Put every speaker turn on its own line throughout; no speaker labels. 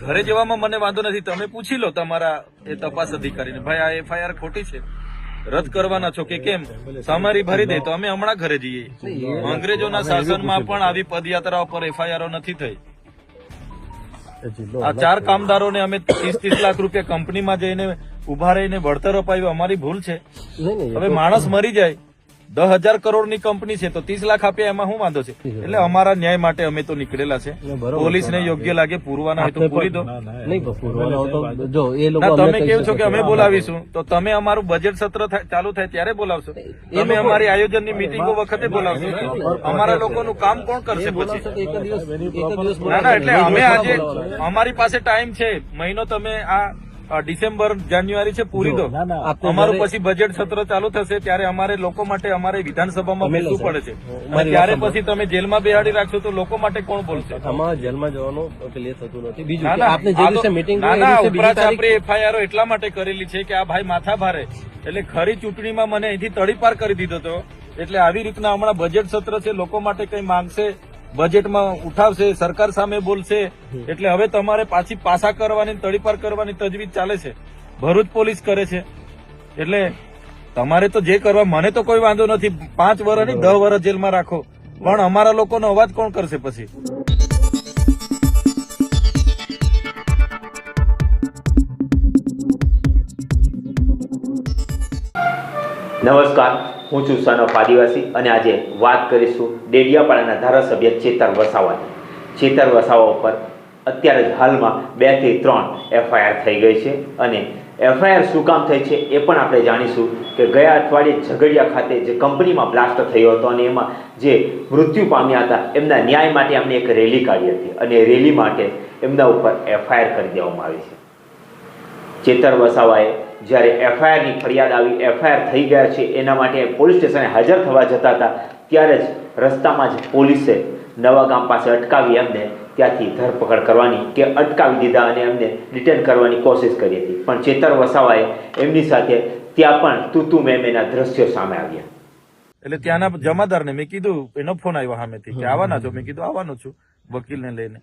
ઘરે જવામાં મને વાંધો નથી. તમે પૂછી લો તમારા એ તપાસ અધિકારીને. ભાઈ આ એફઆઈઆર ખોટી છે. રદ કરવાના છો કે કેમ? સમારી ભરી દે તો અમે હમણાં ઘરે જઈએ. અંગ્રેજોના શાસનમાં પણ આવી પદયાત્રા પર એફઆઈઆરો નથી થઈ. આ ચાર કામદારોને અમે ત્રીસ ત્રીસ લાખ રૂપિયા કંપનીમાં જઈને ઊભા રહીને વળતર અપાવ્યું અમારી ભૂલ છે. હવે માણસ મરી જાય. દસ હજાર કરોડની કંપની છે તો ત્રીસ લાખ આપ્યા એમાં શું વાંધો છે? એટલે અમારા ન્યાય માટે અમે તો નીકળેલા છે.
પોલીસ
ને યોગ્ય લાગે પૂરવાના હોય તો પૂરી દો.
નહીં પૂરવાનો તો જો એ લોકો
તમે કેવું છો કે અમે બોલાવીશું. તો તમે અમારું બજેટ સત્ર ચાલુ થાય ત્યારે બોલાવશો. તમે અમારી આયોજનની મિટિંગો વખતે બોલાવશો. અમારા લોકોનું કામ કોણ કરશે પછી? ના ના એટલે અમે આજે અમારી પાસે ટાઈમ છે. મહિનો તમે આ ડિસેમ્બર જાન્યુઆરી છે પૂરી દો અમારું પછી બજેટ સત્ર ચાલુ થશે ત્યારે અમારે લોકો માટે અમારે વિધાનસભામાં બેસવું પડે છે. ત્યારે પછી તમે જેલમાં બેહાડી રાખશો તો લોકો માટે કોણ બોલશે?
આમાં જેલમાં જવાનું થતું નથી. બીજું આપને જે દિવસે મીટિંગ
ના
હોય એ
ના,
દિવસે બીજી
ઉપરા
તારીખ
છાપરી FIR ઓ એટલા માટે કરેલી છે કે આ ભાઈ માથા ભારે. એટલે ખરી ચૂંટણીમાં મને અહીંથી તડીપાર કરી દીધો હતો એટલે આવી રીતના હમણાં બજેટ સત્ર છે લોકો માટે કઈ માંગશે બજેટમાં ઉઠાવશે સરકાર સામે બોલશે એટલે હવે તમારે પાછી પાસા કરવાની તડીપાર કરવાની તજવીજ ચાલે છે. ભરૂચ પોલીસ કરે છે. એટલે તમારે તો જે કરવા મને તો કોઈ વાંધો નથી. પાંચ વર્ષ નહીં દસ વર્ષ જેલમાં રાખો. પણ અમારા લોકોનો અવાજ કોણ કરશે પછી?
નમસ્કાર. હું છું સનફ આદિવાસી અને આજે વાત કરીશું ડેડિયાપાડાના ધારાસભ્ય ચેતર વસાવાની. ચેતર વસાવા ઉપર અત્યારે જ હાલમાં બેથી ત્રણ એફઆઈઆર થઈ ગઈ છે અને એફઆઈઆર શું કામ થઈ છે એ પણ આપણે જાણીશું કે ગયા અઠવાડિયે ઝઘડિયા ખાતે જે કંપનીમાં બ્લાસ્ટ થયો હતો અને એમાં જે મૃત્યુ પામ્યા હતા, એમના ન્યાય માટે એમને એક રેલી કાઢી હતી અને રેલી માટે એમના ઉપર એફઆઈઆર કરી દેવામાં આવી છે. ચેતર વસાવાએ જ્યારે એફઆઈઆરની ફરિયાદ આવી એફઆઈઆર થઈ ગયા છે, એના માટે પોલીસ સ્ટેશને હાજર થવા જતા હતા, ત્યારે જ રસ્તામાં જ પોલીસે નવાગામ પાસે અટકાવી એમને ત્યાંથી ધરપકડ કરવાની કે અટકાવી દીધા અને એમને ડિટેન કરવાની કોશિશ કરી હતી. પણ ચેતર વસાવાએ એમની સાથે ત્યાં પણ તુતુ મેમેના દ્રશ્યો સામે આવ્યા.
એટલે ત્યાંના જમાદારને મેં કીધું, એનો ફોન આવ્યો સામેથી કે આવવાના છો? મેં કીધું, આવવાનો છું, વકીલને લઈને.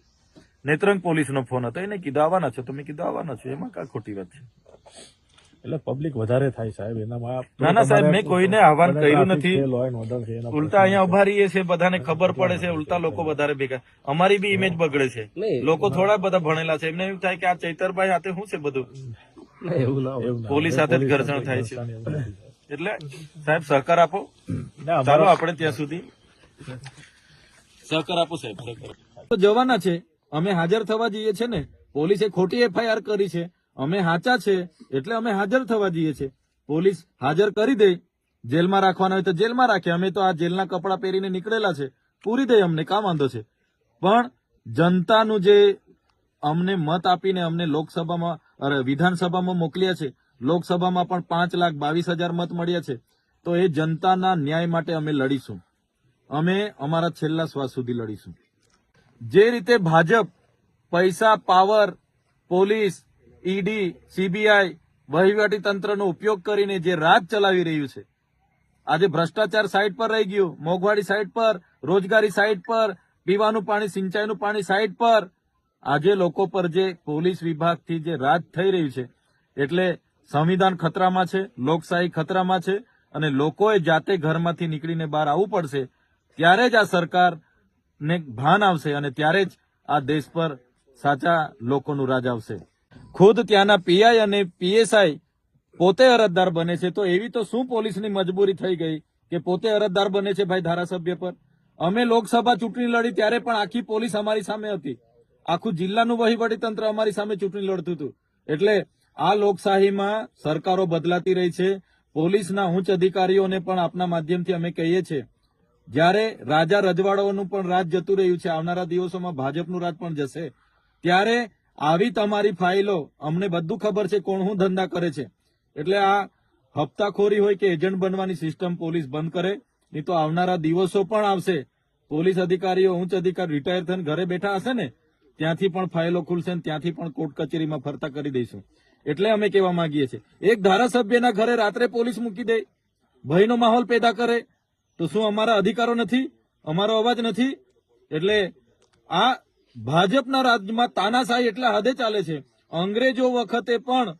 નેત્રંગ પોલીસનો ફોન હતો, એને કીધું, આવવાના છો? તો મેં કીધું, આવવાના છું. એમાં કા ખોટી વાત છે.
એટલે પબ્લિક વધારે થાય સાહેબ એનામાં
ના ના સાહેબ મેં કોઈને આહવાન કર્યું નથી. ઉલટા અહીંયા ઊભા રહીએ છે બધાને ખબર પડે છે ઉલટા લોકો વધારે ભેગા. અમારી બી ઇમેજ બગડે છે. લોકો થોડા બધા ભણેલા છે. એમને એવું થાય કે આ ચૈતરભાઈ હાથે શું છે બધું. પોલીસ સાથે જ ઘર્ષણ થાય છે. એટલે સાહેબ સહકાર આપો. ચાલો
અમારા-
આપણે ત્યાં સુધી. સહકાર આપો સાહેબ સહકાર તો જવાના છે. અમે હાજર થવા જઈએ છે ને. પોલીસે ખોટી એફઆઈઆર કરી છે. અમે હાચા છે એટલે અમે હાજર થવા જઈએ છે પોલીસ હાજર કરી દે. જેલમાં રાખવાના હોય તો જેલમાં રાખે. અમે તો આ જેલના કપડાં પહેરીને નીકળેલા છે. પૂરી દે અમને કામ વાંધો છે. પણ જનતાનું જે અમને મત આપીને અમને લોકસભામાં, અરે વિધાનસભામાં મોકલ્યા છે, લોકસભામાં પણ પાંચ લાખ બાવીસ હજાર મત મળ્યા છે, તો એ જનતાના ન્યાય માટે અમે લડીશું. અમે અમારા છેલ્લા શ્વાસ સુધી લડીશું. જે રીતે ભાજપ, પૈસા, પાવર, પોલીસ ઈડી, સીબીઆઈ વહીવટી તંત્રનો ઉપયોગ કરીને જે રાજ ચલાવી રહ્યું છે. આજે ભ્રષ્ટાચાર સાઈડ પર રહી ગયું. મોંઘવારી સાઈડ પર, રોજગારી સાઈડ પર, પીવાનું પાણી, સિંચાઈનું પાણી સાઈડ પર. આજે લોકો પર જે પોલીસ વિભાગથી જે રાજ થઈ રહ્યું છે, એટલે સંવિધાન ખતરામાં છે, લોકશાહી ખતરામાં છે, અને લોકોએ જાતે ઘરમાંથી નીકળીને બહાર આવવું પડશે, ત્યારે જ આ સરકારને ભાન આવશે અને ત્યારે જ આ દેશ પર સાચા લોકોનું રાજ આવશે. ખુદ ત્યાંના પીઆઈ અને પીએસઆઈ પોતે અરજદાર બને છે. તો એવી તો શું પોલીસની મજબૂરી થઈ ગઈ કે પોતે અરજદાર બને છે ભાઈ ધારાસભ્ય પર? અમે લોકસભા ચૂંટણી લડી ત્યારે પણ આખી પોલીસ અમારી સામે હતી. આખું જિલ્લાનું વહીવટી તંત્ર અમારી સામે ચૂંટણી લડતું હતું. એટલે આ લોકશાહીમાં સરકારો બદલાતી રહી છે. પોલીસના ઉચ્ચ અધિકારીઓને પણ આપના માધ્યમથી અમે કહીએ છીએ. જ્યારે રાજા રજવાડાઓનું પણ રાજ જતું રહ્યું છે, આવનારા દિવસોમાં ભાજપનું રાજ પણ જશે. ત્યારે આવી તમારી ફાઇલો. અમને બધું ખબર છે કોણ શું ધંધા કરે છે. એટલે આ હપ્તાખોરી હોય કે એજન્ટ બનવાની સિસ્ટમ પોલીસ બંધ કરે. નહીં તો આવનારા દિવસો પણ આવશે. પોલીસ અધિકારીઓ, ઉચ્ચ અધિકારી રિટાયર થઈને ઘરે બેઠા હશે ને, ત્યાંથી પણ ફાઇલો ખુલશે ને ત્યાંથી પણ કોર્ટ કચેરીમાં ફરતા કરી દઈશું. એટલે અમે કહેવા માંગીએ છીએ. એક ધારાસભ્યના ઘરે રાત્રે પોલીસ મૂકી દે. ભયનો માહોલ પેદા કરે. તો શું અમારા અધિકારો નથી? અમારો અવાજ નથી? એટલે આ ભાજપના રાજ્યમાં તાનાશાહી એટલા હદે ચાલે છે. અંગ્રેજો વખતે પણ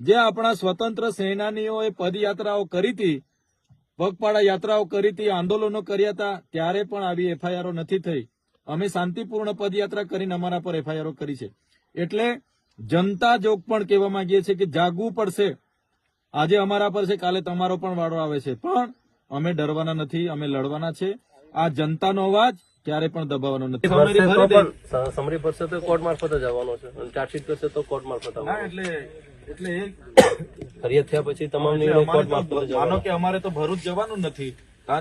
જે આપણા સ્વતંત્ર સેનાનીઓએ પદયાત્રાઓ કરી હતી, પગપાળા યાત્રાઓ કરી હતી, આંદોલનો કર્યા હતા, ત્યારે પણ આવી એફઆઈઆરો નથી થઈ. અમે શાંતિપૂર્ણ પદયાત્રા કરીને અમારા પર એફઆઈઆરો કરી છે. એટલે જનતા જોગ પણ કહેવા માંગીએ છીએ કે જાગવું પડશે. આજે અમારા પર છે, કાલે તમારો પણ વાળો આવે છે. પણ અમે ડરવાના નથી, અમે લડવાના છે. આ જનતાનો અવાજ ક્યારે પણ દબાવવાનો નથી.
સમરી ભરશે તો કોર્ટ મારફત જવાનો છે. અને ચાર્જશીટ કરશે તો કોર્ટ મારફત
ના એટલે એટલે
ફરિયાદ થયા પછી તમામ નિર્ણય કોર્ટ મારફત
માનો કે અમારે તો ભરૂચ જવાનું નથી.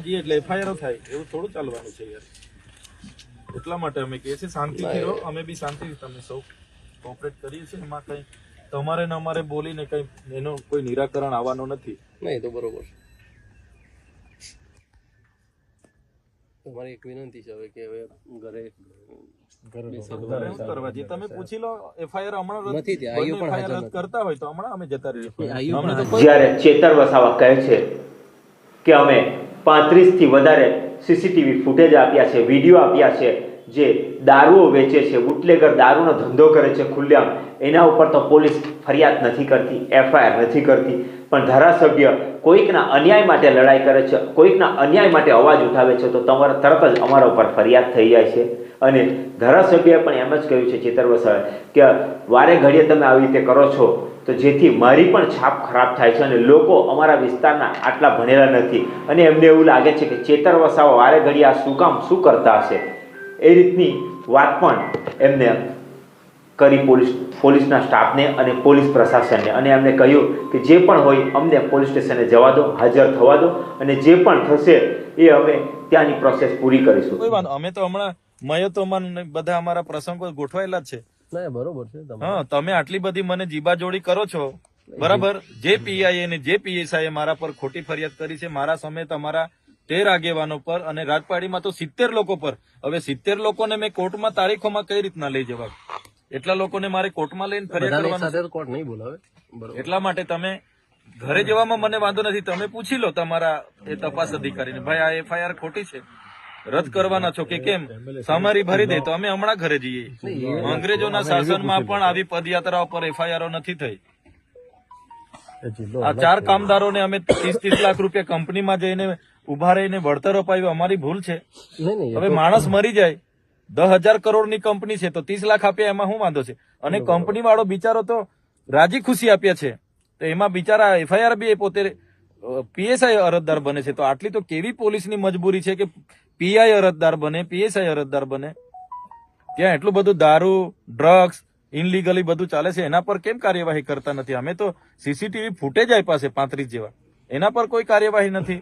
જઈએ એટલે એફઆઈઆર થાય. એવું થોડું ચાલવાનું છે યાર. એટલા માટે અમે કહીએ છીએ શાંતિથી રહો. અમે બી શાંતિથી તમે સૌ કોઓપરેટ કરીએ છીએ. એમાં કઈ તમારે ને અમારે બોલીને કઈ એનું કોઈ નિરાકરણ આવવાનું નથી.
નહીં તો બરોબર છે. તમારી એક વિનંતી છે હવે કે હવે ઘરે
જ્યારે ચેતર વસાવા કહે છે કે અમે પાંત્રીસથી વધારે સીસીટીવી ફૂટેજ આપ્યા છે વીડિયો આપ્યા છે જે દારૂઓ વેચે છે, બુટલેગર દારૂનો ધંધો કરે છે ખુલ્લેઆમ, એના ઉપર તો પોલીસ ફરિયાદ નથી કરતી, એફઆઈઆર નથી કરતી. પણ ધારાસભ્ય કોઈકના અન્યાય માટે લડાઈ કરે છે, કોઈકના અન્યાય માટે અવાજ ઉઠાવે છે, તો તમારા તરત જ અમારા ઉપર ફરિયાદ થઈ જાય છે. અને ધારાસભ્યએ પણ એમ જ કહ્યું છે ચેતર વસાવે, કે વારે ઘડીએ તમે આવી રીતે કરો છો, તો જેથી મારી પણ છાપ ખરાબ થાય છે અને લોકો અમારા વિસ્તારના આટલા ભણેલા નથી. અને એમને એવું લાગે છે કે ચેતર વસાવા વારે ઘડીએ આ શું કામ શું કરતા હશે? એ રીતની વાત પણ એમને કરી પોલીસ પોલીસના સ્ટાફને અને પોલીસ પ્રશાસનને. અને એમને કહ્યું કે જે પણ હોય અમને પોલીસ સ્ટેશને જવા દો હાજર થવા દો અને જે પણ થશે એ અમે ત્યાંની પ્રોસેસ પૂરી કરીશું.
કોઈ વાંધો અમે તો હમણાં મયતોમાં બધા અમારા પ્રસંગો ગોઠવાયેલા જ છે.
બરોબર છે
હા તમે આટલી બધી મને જીબાજોડી કરો છો. બરાબર? જે પીઆઈએ ને જે પીએસઆઈએ મારા પર ખોટી ફરિયાદ કરી છે મારા સમય અમારા તેર આગેવાનો પર અને રાજપાડીમાં તો સિત્તેર લોકો પર. હવે સિત્તેર લોકોને મેં કોર્ટમાં તારીખોમાં કઈ રીતના લઈ જવા? એટલા લોકોને મારે કોર્ટમાં લઈને ફરિયાદ કરવાનું
કોર્ટ નહીં બોલાવે?
એટલા માટે તમે ઘરે જવામાં મને વાંધો નથી. તમે પૂછી લો તમારા એ તપાસ અધિકારીને. ભાઈ આ એફઆઈઆર ખોટી છે. રદ કરવાના છો કે કેમ? સામારી ભરી દે તો અમે હમણાં ઘરે જઈએ. અંગ્રેજોના શાસનમાં પણ આવી પદયાત્રાઓ પર એફઆઈઆરો નથી થઈ. આ ચાર કામદારોને અમે ત્રીસ ત્રીસ લાખ રૂપિયા કંપનીમાં જઈને ઊભા રહીને વળતર અપાવ્યું અમારી ભૂલ છે. હવે માણસ મરી જાય. દસ હજાર કરોડની કંપની છે તો ત્રીસ લાખ આપ્યા એમાં શું વાંધો છે? અને કંપની વાળો બિચારો તો રાજી ખુશી આપ્યા છે. તો એમાં બિચારા એફઆઈઆર બી એ પોતે પીએસઆઈ અરજદાર બને છે. તો આટલી તો કેવી પોલીસની મજબૂરી છે કે પીઆઈ અરજદાર બને પીએસઆઈ અરજદાર બને? ત્યાં એટલું બધું દારૂ ડ્રગ્સ ઇનલીગલી બધું ચાલે છે એના પર કેમ કાર્યવાહી કરતા નથી? અમે તો સીસીટીવી ફૂટેજ આપ્યા છે પાંત્રીસ જેવા. એના પર કોઈ કાર્યવાહી નથી.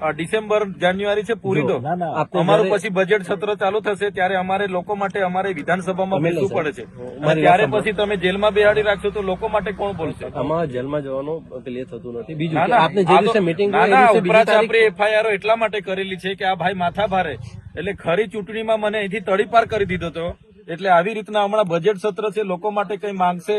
ડિસેમ્બર જાન્યુઆરી છે પૂરી
આપને
અમારું પછી બજેટ સત્ર ચાલુ થશે ત્યારે અમારે લોકો માટે અમારે વિધાનસભામાં બેસવું પડે છે. ત્યારે પછી તમે જેલમાં બેહાડી રાખશો તો લોકો માટે કોણ બોલશે?
અમારા જેલમાં જવાનું ક્લિયર થતું નથી. બીજું આપને જે દિવસે મીટિંગ
છાપરી એફઆઈઆર એટલા માટે કરેલી છે કે આ ભાઈ માથા ભારે. એટલે ખરી ચૂંટણીમાં મને અહીંથી તડીપાર કરી દીધો હતો એટલે આવી રીતના હમણાં બજેટ સત્ર છે લોકો માટે કઈ માંગશે?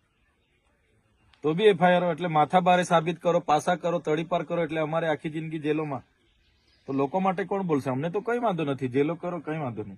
તો બી એફઆઈઆર એટલે માથા બારે સાબિત કરો, પાસા કરો તળીપાર કરો, એટલે અમારે આખી જિંદગી જેલોમાં. તો લોકો માટે કોણ બોલશે? અમને તો કઈ વાંધો નથી. જેલો કરો, કઈ વાંધો નહીં.